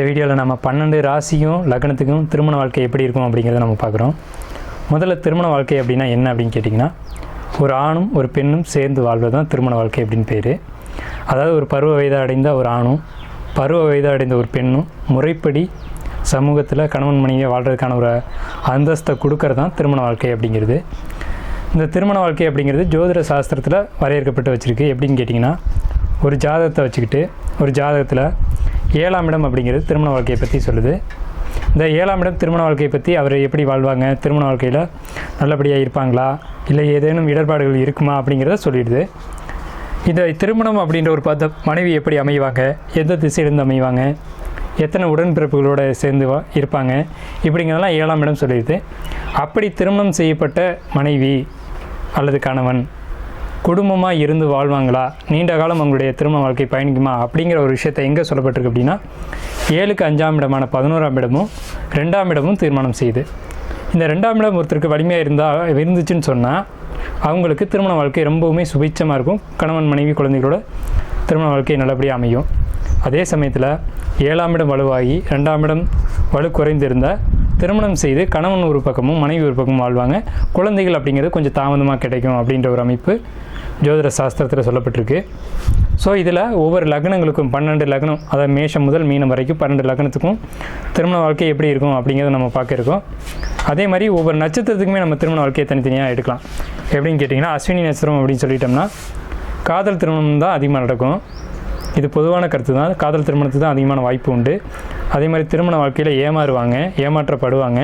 இந்த வீடியோவில் நம்ம பன்னெண்டு ராசியும் லக்னத்துக்கும் திருமண வாழ்க்கை எப்படி இருக்கும் அப்படிங்கிறத நம்ம பார்க்குறோம். முதல்ல திருமண வாழ்க்கை அப்படின்னா என்ன அப்படின்னு கேட்டிங்கன்னா ஒரு ஆணும் ஒரு பெண்ணும் சேர்ந்து வாழ்வது தான் திருமண வாழ்க்கை அப்படின்னு பேர். அதாவது ஒரு பருவ வயதை அடைந்த ஒரு ஆணும் பருவ வயதை அடைந்த ஒரு பெண்ணும் முறைப்படி சமூகத்தில் கணவன் மனைவியை வாழ்கிறதுக்கான ஒரு அந்தஸ்தை கொடுக்கறது தான் திருமண வாழ்க்கை அப்படிங்கிறது. இந்த திருமண வாழ்க்கை அப்படிங்கிறது ஜோதிட சாஸ்திரத்தில் வரையறுக்கப்பட்டு வச்சுருக்கு. எப்படின்னு கேட்டிங்கன்னா ஒரு ஜாதகத்தை வச்சுக்கிட்டு ஒரு ஜாதகத்தில் ஏழாம் இடம் அப்படிங்கிறது திருமண வாழ்க்கையை பற்றி சொல்லுது. இந்த ஏழாம் இடம் திருமண வாழ்க்கையை பற்றி அவர் எப்படி வாழ்வாங்க? திருமண வாழ்க்கையில் நல்லபடியாக இருப்பாங்களா? இல்லை ஏதேனும் இடர்பாடுகள் இருக்குமா அப்படிங்கிறத சொல்லிடுது. இந்த திருமணம் அப்படின்ற ஒரு பத மனைவி எப்படி அமைவாங்க? எந்த திசையிலேருந்து அமைவாங்க? எத்தனை உடன்பிறப்புகளோடு சேர்ந்து வா இருப்பாங்க? இப்படிங்கிறதெல்லாம் ஏழாம் இடம் சொல்லிடுது. அப்படி திருமணம் செய்யப்பட்ட மனைவி அல்லது கணவன் குடும்பமாக இருந்து வாழ்வாங்களா? நீண்ட காலம் அவங்களுடைய திருமண வாழ்க்கை பயணிக்குமா? அப்படிங்கிற ஒரு விஷயத்தை எங்கே சொல்லப்பட்டிருக்கு அப்படின்னா ஏழுக்கு அஞ்சாம் இடமான பதினோராம் இடமும் ரெண்டாம் இடமும் தீர்மானம் செய்யுது இந்த ரெண்டாம் இடம் ஒருத்தருக்கு வலிமையாக இருந்தால் இருந்துச்சுன்னு சொன்னால் அவங்களுக்கு திருமண வாழ்க்கை ரொம்பவுமே சுபிச்சமாக இருக்கும். கணவன் மனைவி குழந்தைகளோட திருமண வாழ்க்கை நல்லபடியாக அமையும். அதே சமயத்தில் ஏழாம் இடம் வலுவாகி ரெண்டாம் இடம் வலு குறைந்திருந்தால் திருமணம் செய்து கணவன் ஒரு பக்கமும் மனைவி ஒரு பக்கமும் வாழ்வாங்க. குழந்தைகள் அப்படிங்கிறது கொஞ்சம் தாமதமாக கிடைக்கும் அப்படின்ற ஒரு அமைப்பு ஜோதிட சாஸ்திரத்தில் சொல்லப்பட்டிருக்கு. ஸோ இதில் ஒவ்வொரு லக்னங்களுக்கும் பன்னெண்டு லக்னம் அதாவது மேஷம் முதல் மீனம் வரைக்கும் பன்னெண்டு லக்னத்துக்கும் திருமண வாழ்க்கை எப்படி இருக்கும் அப்படிங்கிறத நம்ம பார்க்குறோம் அதே மாதிரி ஒவ்வொரு நட்சத்திரத்துக்குமே நம்ம திருமண வாழ்க்கையை தனித்தனியாக எடுக்கலாம். எப்படின்னு கேட்டிங்கன்னா அஸ்வினி நட்சத்திரம் அப்படின்னு சொல்லிட்டோம்னா காதல் திருமணம் தான் அதிகமாக நடக்கும். இது பொதுவான கருத்து தான். காதல் திருமணத்துக்கு தான் அதிகமான வாய்ப்பு உண்டு. அதே மாதிரி திருமண வாழ்க்கையில் ஏமாறுவாங்க ஏமாற்றப்படுவாங்க.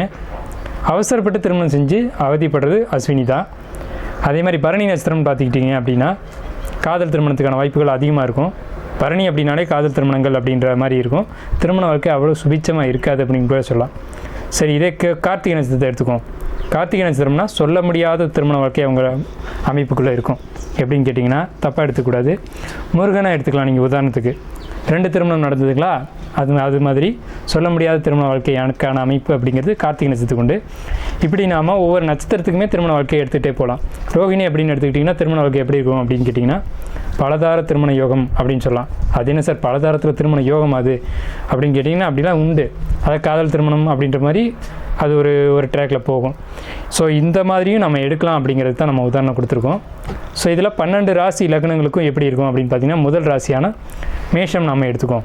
அவசரப்பட்டு திருமணம் செஞ்சு அவதிப்படுறது அஸ்வினி தான். அதே மாதிரி பரணி நட்சத்திரம்னு பார்த்துக்கிட்டிங்க அப்படின்னா காதல் திருமணத்துக்கான வாய்ப்புகள் அதிகமாக இருக்கும். பரணி அப்படின்னாலே காதல் திருமணங்கள் அப்படின்ற மாதிரி இருக்கும். திருமண வாழ்க்கை அவ்வளோ சுபிச்சமாக இருக்காது அப்படின்னு கூட சொல்லலாம். சரி இதே கார்த்திகை நட்சத்திரத்தை எடுத்துக்குவோம். கார்த்திகை நட்சத்திரம்னா சொல்ல முடியாத திருமண வாழ்க்கை அவங்க அமைப்புக்குள்ளே இருக்கும். எப்படின்னு கேட்டிங்கன்னா தப்பாக எடுத்துக்கூடாது. முருகனை எடுத்துக்கலாம் நீங்கள் உதாரணத்துக்கு. ரெண்டு திருமணம் நடந்ததுங்களா? அது அது மாதிரி சொல்ல முடியாத திருமண வாழ்க்கைக்கான அமைப்பு அப்படிங்கிறது கார்த்திகை நட்சத்திரத்துக்கு உண்டு. இப்படி நாம் ஒவ்வொரு நட்சத்திரத்துக்குமே திருமண வாழ்க்கையை எடுத்துகிட்டே போகலாம். ரோகிணி அப்படின்னு எடுத்துக்கிட்டிங்கன்னா திருமண வாழ்க்கை எப்படி இருக்கும் அப்படின்னு கேட்டிங்கன்னா பலதார திருமண யோகம் அப்படின்னு சொல்லலாம். அது என்ன சார்? பலதாரத்தில் திருமண யோகம் அது அப்படின்னு கேட்டிங்கன்னா அப்படிலாம் உண்டு. அதாவது காதல் திருமணம் அப்படின்ற மாதிரி அது ஒரு ஒரு ட்ராக்ல போகும். ஸோ இந்த மாதிரியும் நம்ம எடுக்கலாம் அப்படிங்கிறது தான் நம்ம உதாரணம் கொடுத்துருக்கோம். ஸோ இதில் பன்னெண்டு ராசி லக்னங்களுக்கும் எப்படி இருக்கும் அப்படின்னு பார்த்தீங்கன்னா முதல் ராசியான மேஷம் நம்ம எடுத்துக்கோம்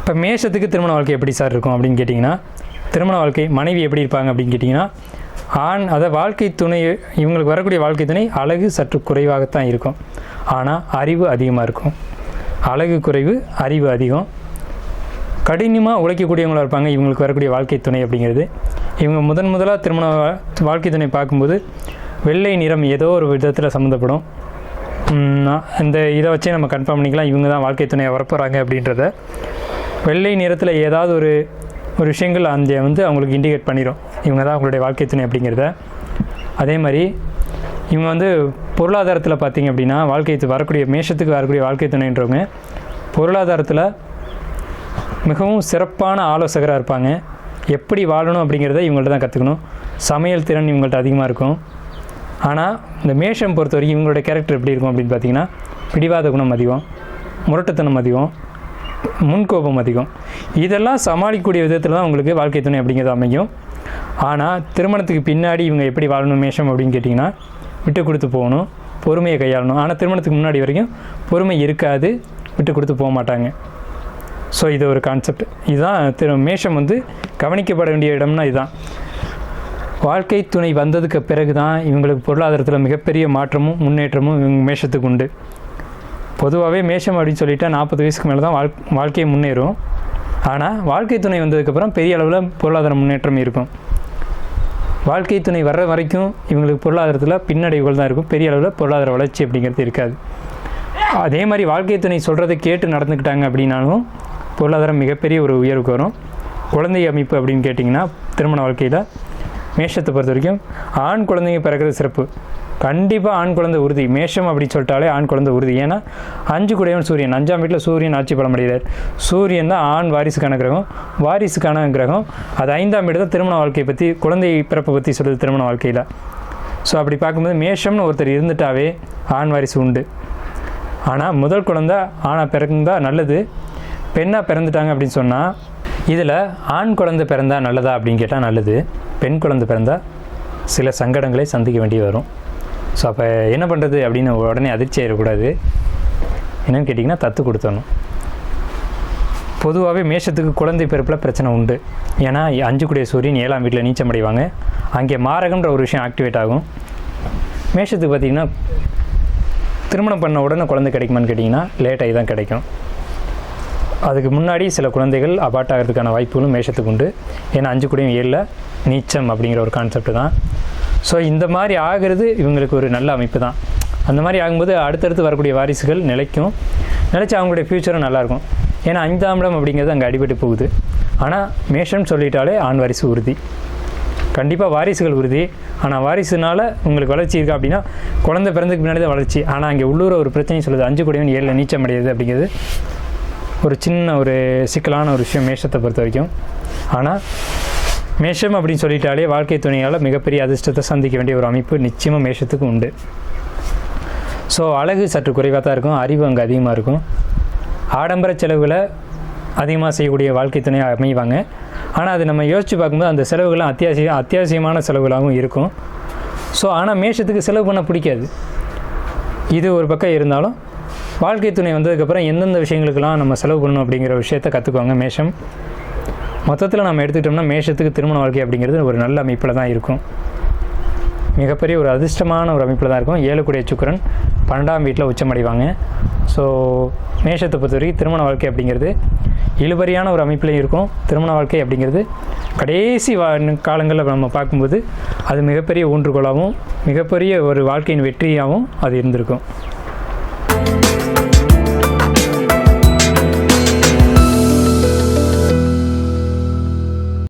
இப்போ மேஷத்துக்கு திருமண வாழ்க்கை எப்படி சார் இருக்கும் அப்படின்னு கேட்டிங்கன்னா திருமண வாழ்க்கை மனைவி எப்படி இருப்பாங்க அப்படின்னு கேட்டிங்கன்னா ஆண் அதை வாழ்க்கை துணை இவங்களுக்கு வரக்கூடிய வாழ்க்கை துணை அழகு சற்று குறைவாகத்தான் இருக்கும். ஆனால் அறிவு அதிகமாக இருக்கும். அழகு குறைவு அறிவு அதிகம். கடினமாக உழைக்கக்கூடியவங்களா இருப்பாங்க. இவங்களுக்கு வரக்கூடிய வாழ்க்கை துணை அப்படிங்கிறது. இவங்க முதன் முதலாக திருமண வாழ்க்கை துணை பார்க்கும்போது வெள்ளை நிறம் ஏதோ ஒரு விதத்தில் சம்மந்தப்படும். இந்த இதை வச்சே நம்ம கன்ஃபார்ம் பண்ணிக்கலாம். இவங்க தான் வாழ்க்கை துணையை வரப்போகிறாங்க அப்படின்றத. வெள்ளை நிறத்தில் ஏதாவது ஒரு ஒரு விஷயங்கள் அந்த வந்து அவங்களுக்கு இண்டிகேட் பண்ணிடும் இவங்க தான் அவங்களுடைய வாழ்க்கை துணை அப்படிங்கிறத. அதே மாதிரி இவங்க வந்து பொருளாதாரத்தில் பார்த்தீங்க அப்படின்னா வாழ்க்கை வரக்கூடிய மேஷத்துக்கு வரக்கூடிய வாழ்க்கை துணைன்றவங்க பொருளாதாரத்தில் மிகவும் சிறப்பான ஆலோசகராக இருப்பாங்க. எப்படி வாழணும் அப்படிங்கிறத இவங்கள்ட்ட தான் கற்றுக்கணும் சமையல் திறன் இவங்கள்ட்ட அதிகமாக இருக்கும். ஆனால் இந்த மேஷம் பொறுத்த வரைக்கும் இவங்களோட கேரக்டர் எப்படி இருக்கும் அப்படின்னு பார்த்தீங்கன்னா பிடிவாத குணம் அதிகம் முரட்டுத்தனம் அதிகம் முன்கோபம் அதிகம். இதெல்லாம் சமாளிக்கக்கூடிய விதத்தில் தான் உங்களுக்கு வாழ்க்கை துணை அப்படிங்கிறது அமையும். ஆனால் திருமணத்துக்கு பின்னாடி இவங்க எப்படி வாழணும் மேஷம் அப்படின்னு கேட்டிங்கன்னா விட்டு கொடுத்து போகணும் பொறுமையை கையாளணும். ஆனால் திருமணத்துக்கு முன்னாடி வரைக்கும் பொறுமை இருக்காது விட்டு கொடுத்து போக மாட்டாங்க. ஸோ இது ஒரு கான்செப்ட் இதுதான் திரு மேஷம் வந்து கவனிக்கப்பட வேண்டிய இடம்னா இதுதான். வாழ்க்கை துணை வந்ததுக்கு பிறகு தான் இவங்களுக்கு பொருளாதாரத்தில் மிகப்பெரிய மாற்றமும் முன்னேற்றமும் இவங்க மேஷத்துக்கு உண்டு. பொதுவாகவே மேஷம் அப்படின்னு சொல்லிட்டால் நாற்பது வயசுக்கு மேலே தான் வாழ் வாழ்க்கையை முன்னேறும். ஆனால் வாழ்க்கை துணை வந்ததுக்கப்புறம் பெரிய அளவில் பொருளாதார முன்னேற்றம் இருக்கும். வாழ்க்கை துணை வர்ற வரைக்கும் இவங்களுக்கு பொருளாதாரத்தில் பின்னடைவுகள் தான் இருக்கும். பெரிய அளவில் பொருளாதார வளர்ச்சி அப்படிங்கிறது இருக்காது. அதே மாதிரி வாழ்க்கை துணை சொல்கிறத கேட்டு நடந்துக்கிட்டாங்க அப்படின்னாலும் பொருளாதாரம் மிகப்பெரிய ஒரு உயர்வுக்கு வரும். குழந்தை அமைப்பு அப்படின்னு கேட்டிங்கன்னா திருமண வாழ்க்கையில் மேஷத்தை பொறுத்த வரைக்கும் ஆண் குழந்தைங்க பிறக்கிறது சிறப்பு. கண்டிப்பாக ஆண் குழந்தை உறுதி. மேஷம் அப்படின்னு சொல்லிட்டாலே ஆண் குழந்தை உறுதி. ஏன்னா அஞ்சு குடையவன் சூரியன். அஞ்சாம் வீட்டில் சூரியன் ஆட்சி பலம் அடைகிறார். சூரியன் தான் ஆண் வாரிசுக்கான கிரகம். வாரிசுக்கான கிரகம். அது ஐந்தாம் வீடு தான் திருமண வாழ்க்கையை பற்றி குழந்தை பிறப்பை பற்றி சொல்லுது திருமண வாழ்க்கையில். ஸோ அப்படி பார்க்கும்போது மேஷம்னு ஒருத்தர் இருந்துட்டாவே ஆண் வாரிசு உண்டு. ஆனால் முதல் குழந்தை ஆணாக பிறந்தா நல்லது. பெண்ணாக பிறந்துட்டாங்க அப்படின்னு சொன்னால் இதில் ஆண் குழந்தை பிறந்தா நல்லதா அப்படின்னு கேட்டால் நல்லது. பெண் குழந்தை பிறந்தா சில சங்கடங்களை சந்திக்க வேண்டி வரும். ஸோ அப்போ என்ன பண்ணுறது அப்படின்னு உடனே அதிர்ச்சி ஆயிடக்கூடாது. என்னென்னு கேட்டிங்கன்னா தத்து கொடுத்தணும் பொதுவாகவே மேஷத்துக்கு குழந்தை பிறப்பில் பிரச்சனை உண்டு. ஏன்னா அஞ்சு சூரியன் ஏழாம் வீட்டில் நீச்சம் அடைவாங்க அங்கே மாரகன்ற ஒரு விஷயம் ஆக்டிவேட் ஆகும். மேஷத்துக்கு பார்த்திங்கன்னா திருமணம் பண்ண உடனே குழந்தை கிடைக்குமான்னு கேட்டிங்கன்னா லேட்டாகி தான் கிடைக்கும். அதுக்கு முன்னாடி சில குழந்தைகள் அபார்ட் ஆகிறதுக்கான வாய்ப்புகளும் மேஷத்துக்கு உண்டு. ஏன்னா அஞ்சு குடியும் ஏழில் நீச்சம் அப்படிங்கிற ஒரு கான்செப்ட் தான். ஸோ இந்த மாதிரி ஆகிறது இவங்களுக்கு ஒரு நல்ல அமைப்பு தான். அந்த மாதிரி ஆகும்போது அடுத்தடுத்து வரக்கூடிய வாரிசுகள் நிலைக்கும். நிலைச்சு அவங்களுடைய ஃப்யூச்சரும் நல்லாயிருக்கும். ஏன்னா ஐந்தாம் இடம் அப்படிங்கிறது அங்கே அடிபட்டு போகுது. ஆனால் மேஷம்னு சொல்லிட்டாலே ஆண் வாரிசு உறுதி. கண்டிப்பாக வாரிசுகள் உறுதி. ஆனால் வாரிசுனால உங்களுக்கு வளர்ச்சி இருக்கா அப்படின்னா குழந்தை பிறந்ததுக்கு முன்னாடி தான் வளர்ச்சி. ஆனால் அங்கே உள்ளூர ஒரு பிரச்சனை சொல்லுது. அஞ்சு குடிவன் ஏழில் நீச்சம் அடையுது அப்படிங்கிறது ஒரு சின்ன ஒரு சிக்கலான ஒரு விஷயம் மேஷத்தை பொறுத்த வரைக்கும். ஆனால் மேஷம் அப்படின்னு சொல்லிட்டாலே வாழ்க்கை துணையால் மிகப்பெரிய அதிர்ஷ்டத்தை சந்திக்க வேண்டிய ஒரு அமைப்பு நிச்சயமாக மேஷத்துக்கு உண்டு. ஸோ அழகு சற்று குறைவாக தான் இருக்கும். அறிவு அங்கே அதிகமாக இருக்கும். ஆடம்பர செலவுகளை அதிகமாக செய்யக்கூடிய வாழ்க்கை துணையாக அமைவாங்க. ஆனால் அது நம்ம யோசித்து பார்க்கும்போது அந்த செலவுகள்லாம் அத்தியாவசிய அத்தியாவசியமான செலவுகளாகவும் இருக்கும். ஸோ ஆனால் மேஷத்துக்கு செலவு பண்ண பிடிக்காது. இது ஒரு பக்கம் இருந்தாலும் வாழ்க்கை துணை வந்ததுக்கப்புறம் எந்தெந்த விஷயங்களுக்கெல்லாம் நம்ம செலவு பண்ணணும் அப்படிங்கிற விஷயத்தை கற்றுக்குவாங்க மேஷம். மொத்தத்தில் நம்ம எடுத்துக்கிட்டோம்னா மேஷத்துக்கு திருமண வாழ்க்கை அப்படிங்கிறது ஒரு நல்ல அமைப்பில் தான் இருக்கும். மிகப்பெரிய ஒரு அதிர்ஷ்டமான ஒரு அமைப்பில் தான் இருக்கும். ஏழுக்குடைய சுக்கரன் பன்னெண்டாம் வீட்டில் உச்சமடைவாங்க ஸோ மேஷத்தை பொறுத்தவரைக்கும் திருமண வாழ்க்கை அப்படிங்கிறது இழுபறியான ஒரு அமைப்பிலையும் இருக்கும். திருமண வாழ்க்கை அப்படிங்கிறது கடைசி வா காலங்களில் நம்ம பார்க்கும்போது அது மிகப்பெரிய ஊன்றுகோலாகவும் மிகப்பெரிய ஒரு வாழ்க்கையின் வெற்றியாகவும் அது இருந்திருக்கும்.